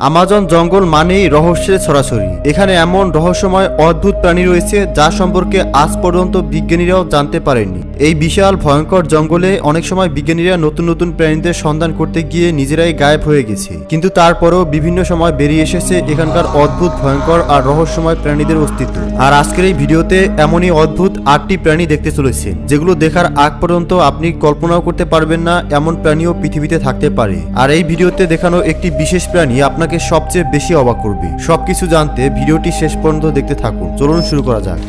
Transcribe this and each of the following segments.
Amazon জঙ্গল মানেই রহস্যের ছড়াছড়ি এখানে এমন রহস্যময় অদ্ভুত প্রাণী রয়েছে যা সম্পর্কে আজ পর্যন্ত বিজ্ঞানীরাও জানতে পারেননি। এই বিশাল ভয়ঙ্কর জঙ্গলে অনেক সময় বিজ্ঞানীরা নতুন নতুন প্রাণীদের সন্ধান করতে গিয়ে নিজেরাই গায়েব হয়ে গেছে। কিন্তু তারপরেও বিভিন্ন সময় বেরিয়ে এসেছে এখানকার অদ্ভুত, ভয়ঙ্কর আর রহস্যময় প্রাণীদের অস্তিত্ব। আর আজকের এই ভিডিওতে এমনই অদ্ভুত আটটি প্রাণী দেখতে চলেছে, যেগুলো দেখার আগ পর্যন্ত আপনি কল্পনাও করতে পারবেন না এমন প্রাণীও পৃথিবীতে থাকতে পারে। আর এই ভিডিওতে দেখানো একটি বিশেষ প্রাণী আপনাকে সবচেয়ে বেশি অবাক করবে। সবকিছু জানতে ভিডিওটি শেষ পর্যন্ত দেখতে থাকুন। চলুন শুরু করা যাক।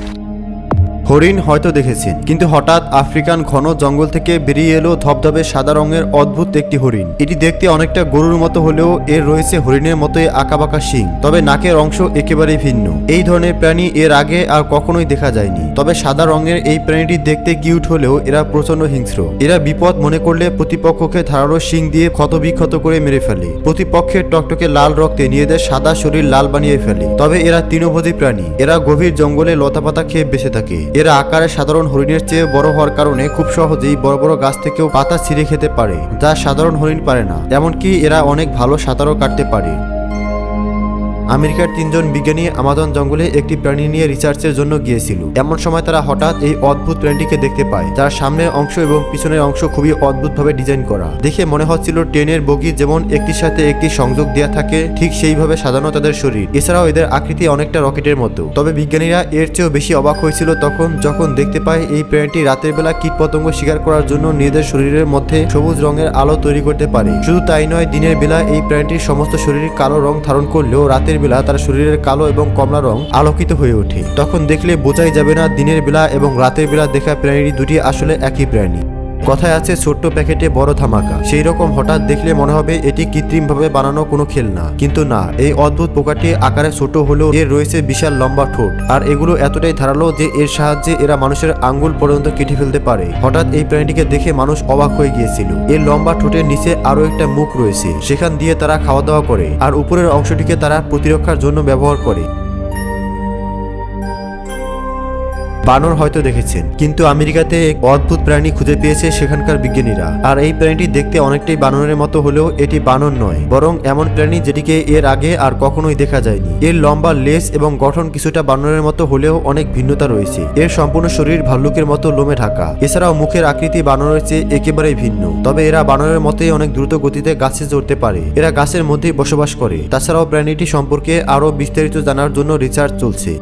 হরিণ হয়তো দেখেছেন, কিন্তু হঠাৎ আফ্রিকান ঘন জঙ্গল থেকে বেরিয়ে এলো ধবধবে সাদা রঙের অদ্ভুত একটি হরিণ। এটি দেখতে অনেকটা গরুর মতো হলেও এর রয়েছে হরিণের মতোই আঁকাবাঁকা শিং, তবে নাকের অংশ একেবারেই ভিন্ন। এই ধরনের প্রাণী এর আগে আর কখনোই দেখা যায়নি, তবে সাদা রঙের এই প্রাণীটি দেখতে কিউট হলেও এরা প্রচণ্ড হিংস্র। এরা বিপদ মনে করলে প্রতিপক্ষকে ধারালো শিং দিয়ে ক্ষতবিক্ষত করে মেরে ফেলে। প্রতিপক্ষের টকটকে লাল রক্তে নিজেদের সাদা শরীর লাল বানিয়ে ফেলে। তবে এরা তৃণভোজী প্রাণী, এরা গভীর জঙ্গলে লতাপাতা খেয়ে বেঁচে থাকে। এরা আকারে সাধারণ হরিণের চেয়ে বড় হওয়ার কারণে খুব সহজেই বড় বড় গাছ থেকেও পাতা ছিঁড়ে খেতে পারে, যা সাধারণ হরিণ পারে না। এমনকি এরা অনেক ভালো সাঁতারও কাটতে পারে। আমেরিকার তিনজন বিজ্ঞানী আমাজন জঙ্গলে একটি প্রাণী নিয়ে রিসার্চের জন্য গিয়েছিল। এমন সময় তারা হঠাৎ এই অদ্ভুত প্রাণীটিকে দেখতে পায়। যার সামনের অংশ এবং পিছনের অংশ খুবই অদ্ভুতভাবে ডিজাইন করা। দেখে মনে হচ্ছিল ট্রেনের বগি যেমন একটির সাথে একটি সংযোগ দেওয়া থাকে, ঠিক সেইভাবে সাজানো তাদের শরীর। এছাড়াও এদের আকৃতি অনেকটা রকেটের মতো। তবে বিজ্ঞানীরা এর চেয়েও বেশি অবাক হয়েছিল তখন যখন দেখতে পায় এই প্রাণীটি রাতের বেলা কীটপতঙ্গ শিকার করার জন্য নিজেদের শরীরের মধ্যে সবুজ রঙের আলো তৈরি করতে পারে। শুধু তাই নয়, দিনের বেলা এই প্রাণীটির সমস্ত শরীর কালো রং ধারণ করলেও রাতের বেলা তার শরীরের কালো এবং কমলা রং আলোকিত হয়ে ওঠে। তখন দেখলে বোঝাই যাবে না দিনের বেলা এবং রাতের বেলা দেখা প্রাণীর দুটি আসলে একই প্রাণী। কথায় আছে, ছোট্ট প্যাকেটে বড় ধামাকা। সেই রকম হঠাৎ দেখলে মনে হবে এটি কৃত্রিমভাবে বানানো কোনো খেলনা। কিন্তু না, এই অদ্ভুত পোকাটি আকারে ছোট হলেও এর রয়েছে বিশাল লম্বা ঠোঁট। আর এগুলো এতটাই ধারালো যে এর সাহায্যে এরা মানুষের আঙ্গুল পর্যন্ত কেটে ফেলতে পারে। হঠাৎ এই প্রাণীটিকে দেখে মানুষ অবাক হয়ে গিয়েছিল। এর লম্বা ঠোঁটের নিচে আরও একটা মুখ রয়েছে। সেখান দিয়ে তারা খাওয়া দাওয়া করে। আর উপরের অংশটিকে তারা প্রতিরক্ষার জন্য ব্যবহার করে। বানর হয়তো দেখেছেন, কিন্তু আমেরিকাতে এক অদ্ভুত প্রাণী খুঁজে পেয়েছে সেখানকার বিজ্ঞানীরা। আর এই প্রাণীটি দেখতে অনেকটাই বানরের মতো হলেও এটি বানর নয়, বরং এমন প্রাণী যেটিকে এর আগে আর কখনোই দেখা যায়নি। এর লম্বা লেস এবং গঠন কিছুটা বানরের মতো হলেও অনেক ভিন্নতা রয়েছে। এর সম্পূর্ণ শরীর ভাল্লুকের মতো লোমে ঢাকা। এছাড়াও মুখের আকৃতি বানরের চেয়ে একেবারেই ভিন্ন। তবে এরা বানরের মতোই অনেক দ্রুত গতিতে গাছে চড়তে পারে। এরা গাছের মধ্যেই বসবাস করে। তাছাড়াও প্রাণীটি সম্পর্কে আরও বিস্তারিত জানার জন্য রিসার্চ চলছে।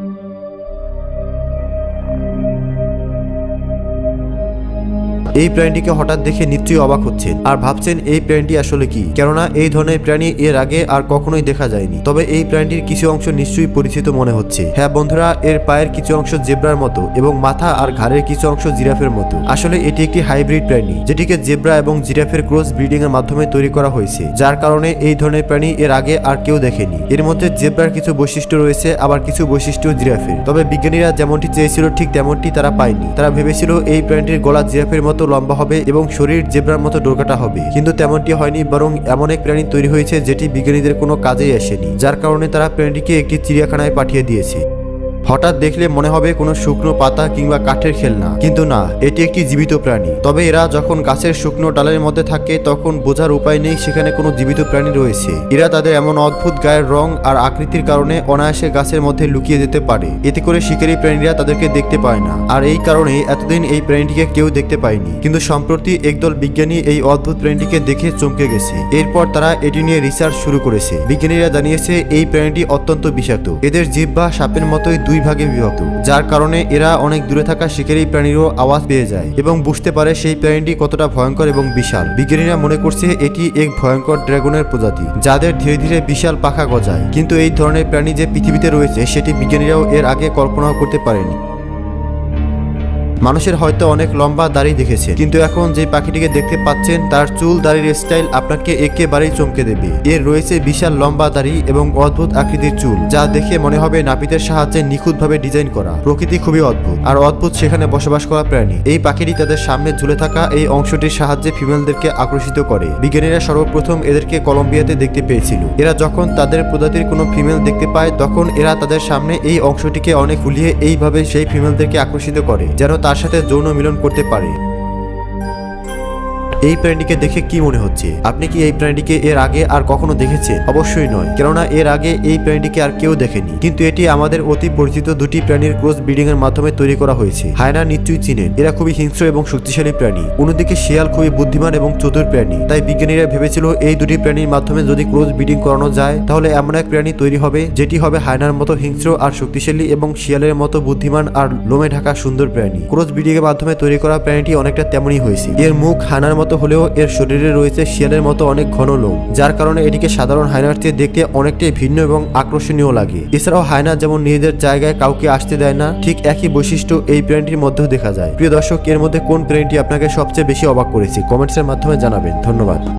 এই প্রাণীটিকে হঠাৎ দেখে নিশ্চয়ই অবাক হচ্ছেন আর ভাবছেন এই প্রাণীটি আসলে কি? কেননা এই ধরনের প্রাণী এর আগে আর কখনোই দেখা যায়নি। তবে এই প্রাণীটির কিছু অংশ নিশ্চয়ই পরিচিত মনে হচ্ছে। হ্যাঁ বন্ধুরা, এর পায়ের কিছু অংশ জেব্রার মতো এবং মাথা আর ঘাড়ের কিছু অংশ জিরাফের মতো। আসলে এটি একটি হাইব্রিড প্রাণী, যেটিকে জেব্রা এবং জিরাফের ক্রস ব্রিডিং এর মাধ্যমে তৈরি করা হয়েছে, যার কারণে এই ধরনের প্রাণী এর আগে আর কেউ দেখেনি। এর মধ্যে জেব্রার কিছু বৈশিষ্ট্য রয়েছে, আবার কিছু বৈশিষ্ট্য জিরাফের। তবে বিজ্ঞানীরা যেমনটি চেয়েছিল, ঠিক তেমনটি তারা পায়নি। তারা ভেবেছিল এই প্রাণীটির গলা জিরাফের মতো লম্বা হবে এবং শরীর জেব্রার মতো ডোরকাটা হবে। কিন্তু তেমনটি হয়নি, বরং এমন এক প্রাণী তৈরি হয়েছে যেটি বিজ্ঞানীদের কোনো কাজেই আসেনি, যার কারণে তারা প্রাণীটিকে একটি চিড়িয়াখানায় পাঠিয়ে দিয়েছে। হঠাৎ দেখলে মনে হবে কোনো শুকনো পাতা কিংবা কাঠের খেলনা। কিন্তু না, এটি একটি জীবিত প্রাণী। তবে এরা যখন গাছের শুকনো ডালের মধ্যে থাকে, তখন বোঝার উপায় নেই সেখানে কোনো জীবিত প্রাণী রয়েছে। এরা তাদের এমন অদ্ভুত গায়ের রং আর আকৃতির কারণে অনায়াসে গাছের মধ্যে লুকিয়ে যেতে পারে। এতে করে শিকারী প্রাণীরা তাদেরকে দেখতে পায় না। আর এই কারণে এতদিন এই প্রাণীটিকে কেউ দেখতে পায়নি। কিন্তু সম্প্রতি একদল বিজ্ঞানী এই অদ্ভুত প্রাণীটিকে দেখে চমকে গেছে। এরপর তারা এটি নিয়ে রিসার্চ শুরু করেছে। বিজ্ঞানীরা জানিয়েছে, এই প্রাণীটি অত্যন্ত বিষাক্ত। এদের জিহ্বা সাপের মতোই দুই ভাগে বিভক্ত, যার কারণে এরা অনেক দূরে থাকা শিকারী প্রাণীরও আওয়াজ পেয়ে যায় এবং বুঝতে পারে সেই প্রাণীটি কতটা ভয়ঙ্কর এবং বিশাল। বিজ্ঞানীরা মনে করছে এটি এক ভয়ঙ্কর ড্রাগনের প্রজাতি, যাদের ধীরে ধীরে বিশাল পাখা গজায়। কিন্তু এই ধরনের প্রাণী যে পৃথিবীতে রয়েছে, সেটি বিজ্ঞানীরাও এর আগে কল্পনাও করতে পারেনি মানুষের হয়তো অনেক লম্বা দাড়ি দেখেছে, কিন্তু এখন যে পাখিটিকে দেখতে পাচ্ছেন, তার চুল দাড়ির স্টাইল আপনাকে একেবারেই চমকে দেবে। এর রয়েছে বিশাল লম্বা দাড়ি এবং অদ্ভুত আকৃতির চুল, যা দেখে মনে হবে নাপিতের সাহায্যে নিখুঁতভাবে ডিজাইন করা। প্রকৃতি খুবই অদ্ভুত, আর অদ্ভুত সেখানে বসবাস করা প্রাণী। এই পাখিটি তাদের সামনে ঝুলে থাকা এই অংশটির সাহায্যে ফিমেলদেরকে আকর্ষিত করে। বিজ্ঞানীরা সর্বপ্রথম এদেরকে কলম্বিয়াতে দেখতে পেয়েছিল। এরা যখন তাদের প্রজাতির কোনো ফিমেল দেখতে পায়, তখন এরা তাদের সামনে এই অংশটিকে অনেক ফুলিয়ে এইভাবে সেই ফিমেলদেরকে আকর্ষিত করে, যেন তার সাথে যৌন মিলন করতে পারে। এই প্রাণীটিকে দেখে কি মনে হচ্ছে? আপনি কি এই প্রাণীটিকে এর আগে আর কখনো দেখেছেন? অবশ্যই নয়। কেননা এর আগে এই প্রাণীটিকে আর কেউ দেখেনি। কিন্তু এটি আমাদের অতি পরিচিত দুটি প্রাণীর ক্রস ব্রিডিং এর মাধ্যমে তৈরি করা হয়েছে। হায়না নিশ্চয়ই চিনেন। এরা খুবই হিংস্র এবং শক্তিশালী প্রাণী। অন্যদিকে শিয়াল খুবই বুদ্ধিমান এবং চতুর প্রাণী। তাই বিজ্ঞানীরা ভেবেছিল এই দুটি প্রাণীর মাধ্যমে যদি ক্রস ব্রিডিং করানো যায়, তাহলে এমন এক প্রাণী তৈরি হবে, যেটি হবে হায়নার মতো হিংস্র আর শক্তিশালী এবং শিয়ালের মতো বুদ্ধিমান আর লোমে ঢাকা সুন্দর প্রাণী। ক্রস ব্রিডিং এর মাধ্যমে তৈরি করা প্রাণীটি অনেকটা তেমনই হয়েছে। এর মুখ হায়নার মতো হলেও এর শরীরে রয়েছে শিয়ালের মতো অনেক ঘন লোম, যার কারণে এটিকে সাধারণ হায়নার চেয়ে দেখতে অনেকটাই ভিন্ন এবং আকর্ষণীয় লাগে। এছাড়াও হায়না যেমন নিজেদের জায়গায় কাউকে আসতে দেয় না, ঠিক একই বৈশিষ্ট্য এই প্রাণীটির মধ্যেও দেখা যায়। প্রিয় দর্শক, এর মধ্যে কোন প্রাণীটি আপনাকে সবচেয়ে বেশি অবাক করেছে? কমেন্টসের মাধ্যমে জানাবেন। ধন্যবাদ।